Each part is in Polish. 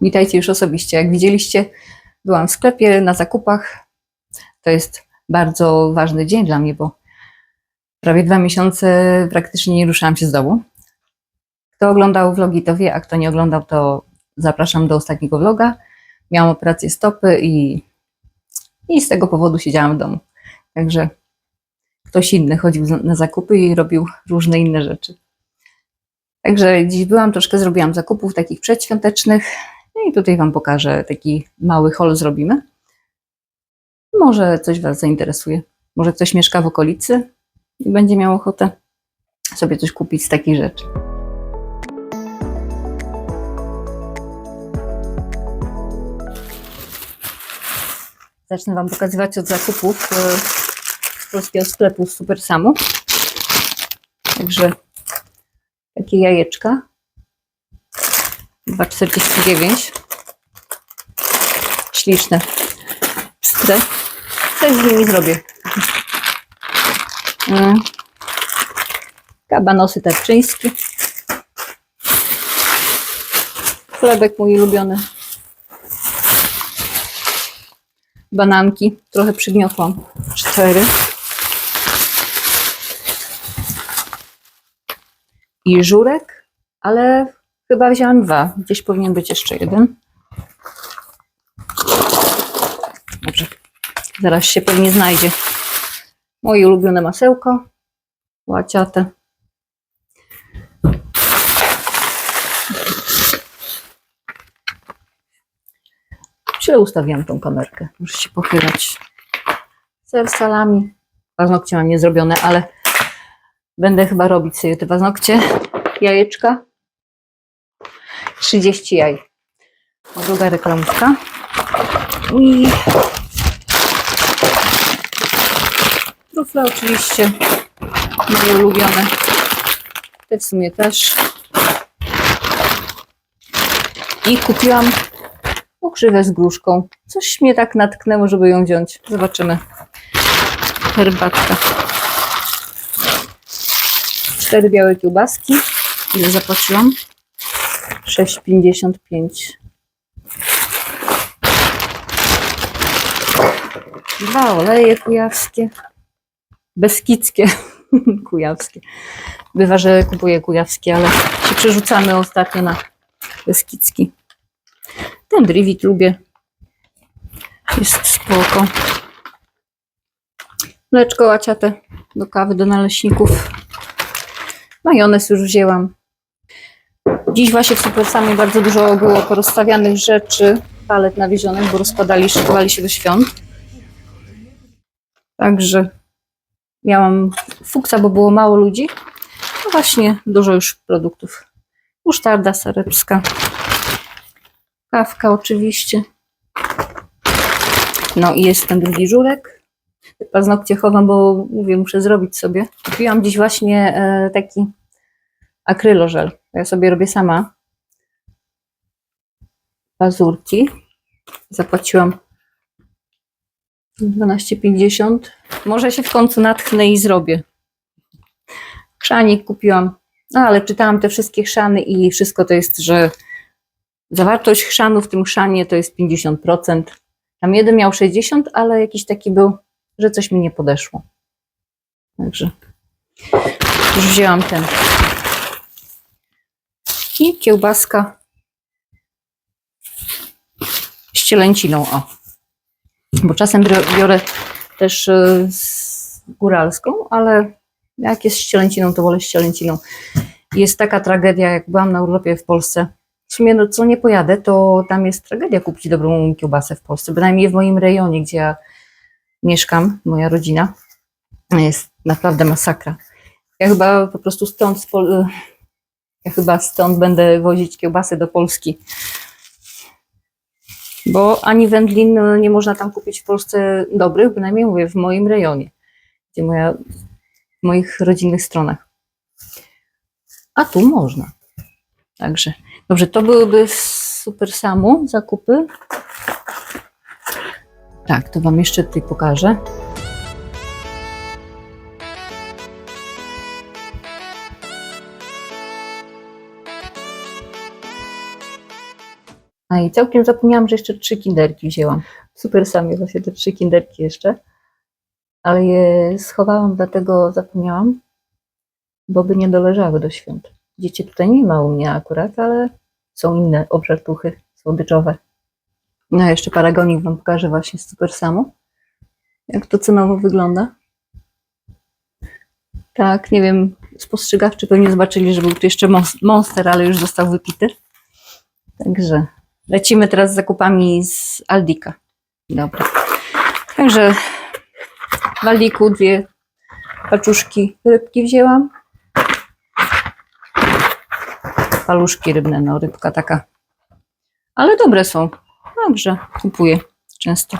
Witajcie już osobiście. Jak widzieliście, byłam w sklepie na zakupach. To jest bardzo ważny dzień dla mnie, bo prawie dwa miesiące praktycznie nie ruszałam się z domu. Kto oglądał vlogi, to wie, a kto nie oglądał, to zapraszam do ostatniego vloga. Miałam operację stopy i, i z tego powodu siedziałam w domu. Także ktoś inny chodził na zakupy i robił różne inne rzeczy. Także dziś byłam, troszkę zrobiłam zakupów takich przedświątecznych. No i tutaj Wam pokażę taki mały haul zrobimy. Może coś Was zainteresuje. Może ktoś mieszka w okolicy i będzie miał ochotę sobie coś kupić z takich rzeczy. Zacznę Wam pokazywać od zakupów z polskiego sklepu z Super Samu. Także takie jajeczka. 2,49. Śliczne. Pstre. Coś z nimi zrobię. Mm. Kabanosy tarczyńskie. Chlebek mój ulubiony. Bananki. Trochę przygniotłam. Cztery. I żurek, ale chyba wzięłam dwa. Gdzieś powinien być jeszcze jeden. Zaraz się pewnie znajdzie. Moje ulubione masełko. Łaciate. Źle ustawiłam tą kamerkę. Muszę się pochylać. Ser salami. Paznokcie mam niezrobione, ale będę chyba robić sobie te paznokcie. Jajeczka. 30 jaj. Druga reklamówka. I oczywiście. Moje ulubione. Te w sumie też. I kupiłam pokrzywę z gruszką. Coś mnie tak natknęło, żeby ją wziąć. Zobaczymy. Herbatka. Cztery białe kiełbaski. Ile zapłaciłam? 6,55. Dwa oleje kujawskie. Beskidzkie. kujawskie. Bywa, że kupuję kujawskie, ale się przerzucamy ostatnio na beskidzki. Ten drivit lubię. Jest spoko. Mleczko łaciate do kawy, do naleśników. Majonez już wzięłam. Dziś właśnie w Super Samie bardzo dużo było porozstawianych rzeczy, palet nawiezionych, bo rozkładali, szykowali się do świąt. Także miałam fuksa, bo było mało ludzi. No właśnie, dużo już produktów. Musztarda sarepska. Kawka oczywiście. No i jest ten drugi żurek. Paznokcie chowam, bo mówię, muszę zrobić sobie. Kupiłam dziś właśnie e, taki akrylożel. Ja sobie robię sama pazurki. Zapłaciłam 12,50. Może się w końcu natchnę i zrobię. Chrzanik kupiłam. No ale czytałam te wszystkie chrzany i wszystko to jest, że zawartość chrzanu w tym chrzanie to jest 50%. Tam jeden miał 60%, ale jakiś taki był, że coś mi nie podeszło. Także już wzięłam ten. I kiełbaska z cielęciną, o. Bo czasem biorę- też z góralską, ale jak jest z cielęciną, to wolę z cielęciną. Jest taka tragedia, jak byłam na urlopie w Polsce. W sumie, no co nie pojadę, to tam jest tragedia kupić dobrą kiełbasę w Polsce. Bynajmniej w moim rejonie, gdzie ja mieszkam, moja rodzina, jest naprawdę masakra. Ja chyba po prostu stąd, Pol- ja chyba stąd będę wozić kiełbasy do Polski. Bo ani wędlin no, nie można tam kupić w Polsce dobrych, bynajmniej mówię, w moim rejonie, gdzie moja, w moich rodzinnych stronach. A tu można. Także, dobrze, to byłyby super samu zakupy. Tak, to Wam jeszcze tutaj pokażę. I całkiem zapomniałam, że jeszcze trzy kinderki wzięłam. Super samie właśnie te trzy kinderki jeszcze. Ale je schowałam, dlatego zapomniałam, bo by nie doleżały do świąt. Dzieci tutaj nie ma u mnie akurat, ale są inne obżartuchy słodyczowe. No jeszcze paragonik Wam pokażę właśnie Super Samu. Jak to cenowo wygląda. Tak, nie wiem, spostrzegawczy pewnie zobaczyli, że był tu jeszcze mons- monster, ale już został wypity. Także lecimy teraz z zakupami z Aldika. Dobra. Także w Aldiku dwie paczuszki rybki wzięłam. Paluszki rybne, no rybka taka. Ale dobre są. Dobrze, kupuję często.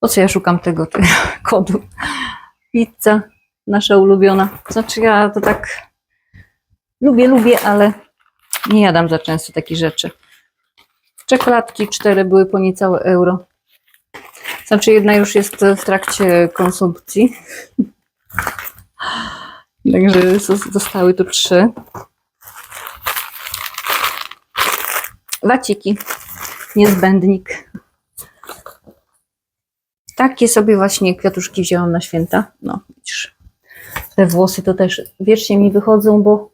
Po co ja szukam tego, tego kodu? Pizza, nasza ulubiona. Znaczy ja to tak lubię, lubię, ale nie jadam za często takich rzeczy. Czekoladki cztery były po niecałe euro. Znaczy jedna już jest w trakcie konsumpcji. Także zos- zostały tu trzy. Waciki. Niezbędnik. Takie sobie właśnie kwiatuszki wzięłam na święta. No, widzisz. Te włosy to też wiecznie mi wychodzą, bo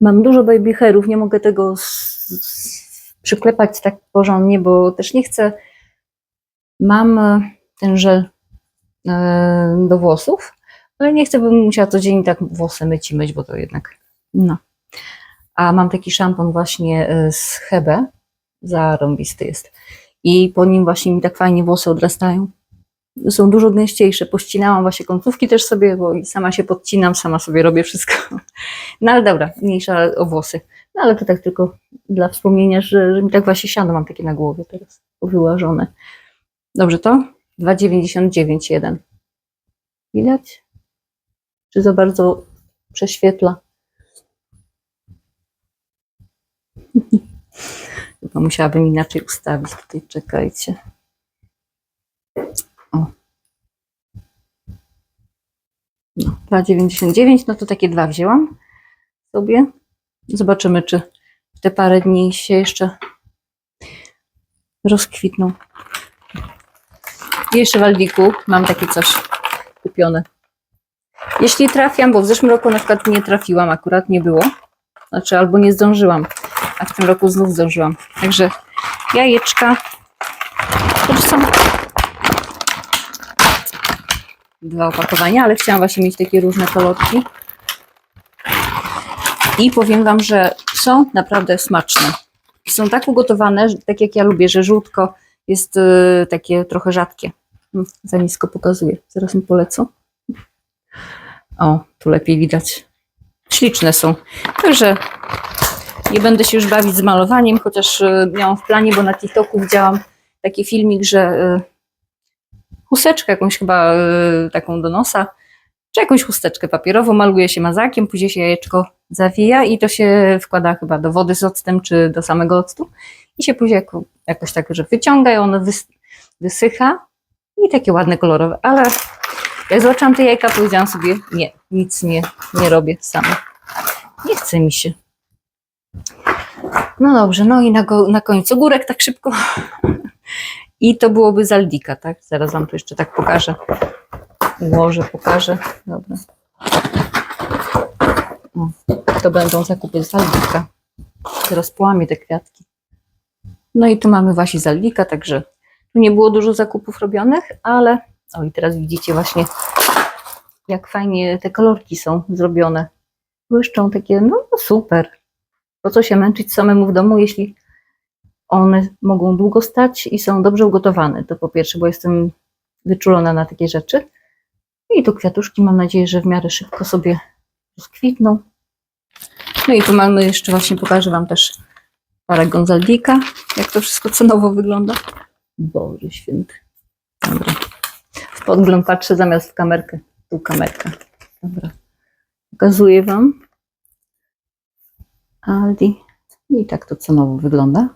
mam dużo baby. Nie mogę tego przyklepać tak porządnie, bo też nie chcę. Mam e, ten żel e, do włosów, ale nie chcę, bym musiała codziennie tak włosy myć i myć, bo to jednak. No. A mam taki szampon właśnie e, z Hebe. Zarąbisty jest. I po nim właśnie mi tak fajnie włosy odrastają. Są dużo gęściejsze. Pościnałam właśnie końcówki też sobie, bo sama się podcinam, sama sobie robię wszystko. No ale dobra, mniejsza o włosy. No ale to tak tylko dla wspomnienia, że, że mi tak właśnie siano mam takie na głowie teraz, wyłażone. Dobrze to? 2,99,1. Widać? Czy za bardzo prześwietla? Chyba musiałabym inaczej ustawić tutaj, czekajcie. O. No, 2,99, no to takie dwa wzięłam sobie. Zobaczymy, czy w te parę dni się jeszcze rozkwitną. I jeszcze w Aldiku mam takie coś kupione. Jeśli trafiam, bo w zeszłym roku na przykład nie trafiłam, akurat nie było. Znaczy, albo nie zdążyłam, a w tym roku znów zdążyłam. Także jajeczka. To są dwa opakowania, ale chciałam właśnie mieć takie różne kolorki. I powiem Wam, że są naprawdę smaczne. Są tak ugotowane, tak jak ja lubię, że żółtko jest y, takie trochę rzadkie. Mm, Za nisko pokazuję. Zaraz mi polecą. O, tu lepiej widać. Śliczne są. Także nie będę się już bawić z malowaniem, chociaż y, miałam w planie, bo na TikToku widziałam taki filmik, że y, chusteczkę jakąś chyba y, taką do nosa, czy jakąś chusteczkę papierową maluje się mazakiem, później się jajeczko zawija i to się wkłada chyba do wody z octem, czy do samego octu i się później jako, jakoś tak, że wyciąga i ono wys, wysycha i takie ładne, kolorowe, ale jak zobaczyłam te jajka, powiedziałam sobie, nie, nic nie, nie robię sama. Nie chce mi się. No dobrze, no i na, go, na końcu górek tak szybko. I to byłoby z Aldika, tak? Zaraz wam tu jeszcze tak pokażę. Ułożę, pokażę. Dobra. O, to będą zakupy z Aldika. Teraz połamię te kwiatki. No i tu mamy właśnie z Aldika, także tu nie było dużo zakupów robionych, ale o i teraz widzicie właśnie jak fajnie te kolorki są zrobione. Błyszczą takie, no super. Po co się męczyć samemu w domu, jeśli one mogą długo stać i są dobrze ugotowane. To po pierwsze, bo jestem wyczulona na takie rzeczy. I tu kwiatuszki mam nadzieję, że w miarę szybko sobie rozkwitną. No i tu mamy jeszcze właśnie, pokażę Wam też parę Gonzaldika, jak to wszystko cenowo wygląda. Boże święty. Dobra. W podgląd patrzę zamiast w kamerkę. Tu kamerka. Dobra. Pokazuję Wam. Aldi. I tak to cenowo wygląda.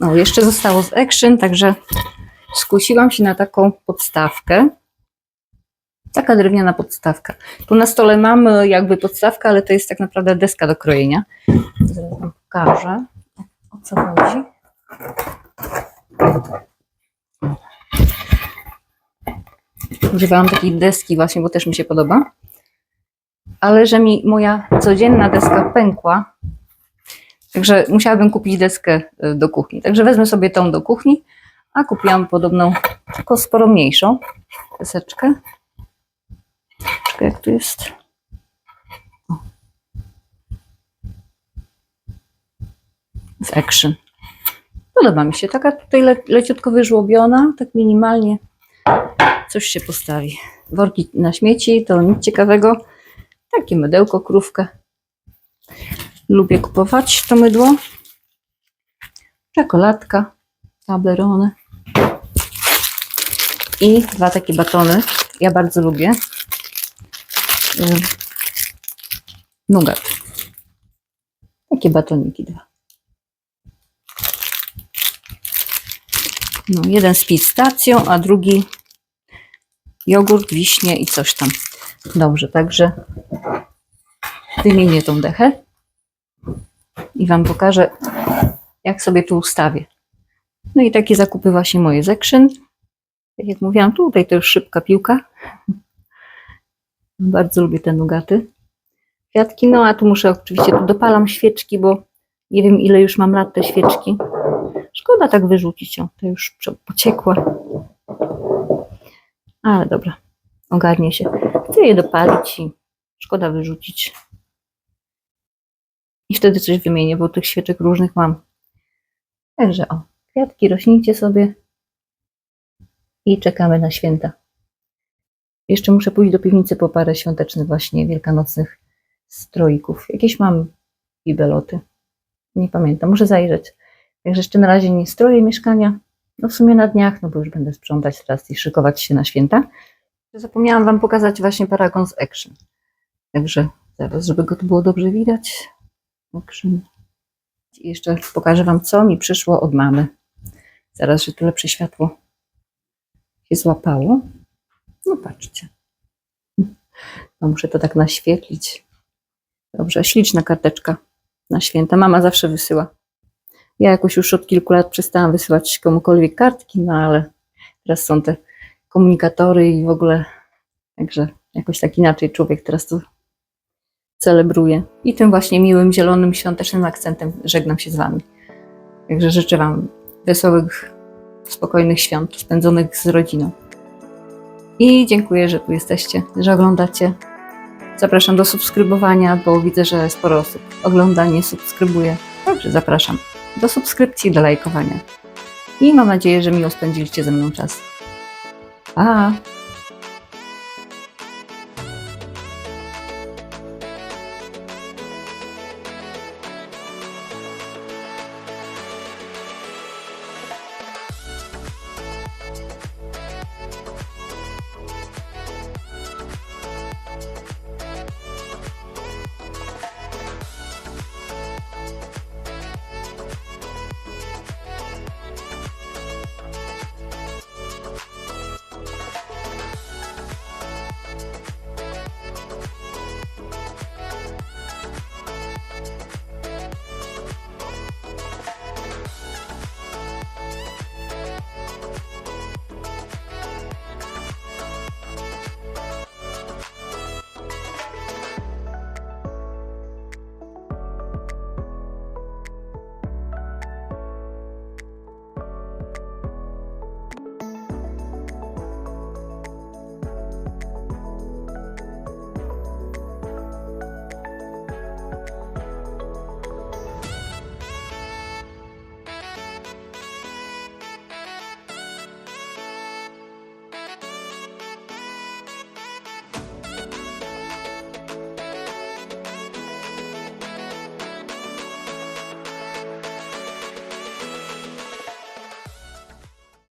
O, jeszcze zostało z Action, także skusiłam się na taką podstawkę. Taka drewniana podstawka. Tu na stole mam jakby podstawkę, ale to jest tak naprawdę deska do krojenia. Zaraz Wam pokażę. o co chodzi. Używałam takiej deski właśnie, bo też mi się podoba. Ale że mi moja codzienna deska pękła, także musiałabym kupić deskę y, do kuchni. Także wezmę sobie tą do kuchni, a kupiłam podobną, tylko sporo mniejszą deseczkę. Czekaj, jak tu jest. O. Action. Podoba mi się. Taka tutaj le, leciutko wyżłobiona, tak minimalnie. Coś się postawi. Worki na śmieci, to nic ciekawego. Takie mydełko, krówkę. Lubię kupować to mydło. Czekoladka, Toblerone. I dwa takie batony. Ja bardzo lubię. Nugat. Takie batoniki dwa. No, jeden z pistacją, a drugi jogurt, wiśnie i coś tam. Dobrze, także wymienię tą dechę i Wam pokażę, jak sobie tu ustawię. No i takie zakupy właśnie moje z Action. Tak jak mówiłam, tutaj to już szybka piłka. Bardzo lubię te nugaty. Kwiatki, no a tu muszę oczywiście, tu dopalam świeczki, bo nie wiem ile już mam lat te świeczki. Szkoda tak wyrzucić ją, to już pociekła. Ale dobra, ogarnie się. Chcę je dopalić i szkoda wyrzucić. I wtedy coś wymienię, bo tych świeczek różnych mam. Także o, kwiatki rośnijcie sobie i czekamy na święta. Jeszcze muszę pójść do piwnicy po parę świątecznych właśnie wielkanocnych stroików. Jakieś mam bibeloty. Nie pamiętam, muszę zajrzeć. Także jeszcze na razie nie stroję mieszkania. No w sumie na dniach, no bo już będę sprzątać teraz i szykować się na święta. Zapomniałam Wam pokazać właśnie paragon z Action. Także zaraz, żeby go tu było dobrze widać. I jeszcze pokażę Wam, co mi przyszło od mamy. Zaraz, że tu lepsze światło się złapało. No patrzcie. No muszę to tak naświetlić. Dobrze, śliczna karteczka na święta. Mama zawsze wysyła. Ja jakoś już od kilku lat przestałam wysyłać komukolwiek kartki, no ale teraz są te komunikatory i w ogóle, także jakoś tak inaczej człowiek teraz to celebruje. I tym właśnie miłym, zielonym, świątecznym akcentem żegnam się z Wami. Także życzę Wam wesołych, spokojnych świąt spędzonych z rodziną. I dziękuję, że tu jesteście, że oglądacie. Zapraszam do subskrybowania, bo widzę, że sporo osób ogląda, nie subskrybuje. Także zapraszam do subskrypcji, do lajkowania. I mam nadzieję, że miło spędziliście ze mną czas. Pa!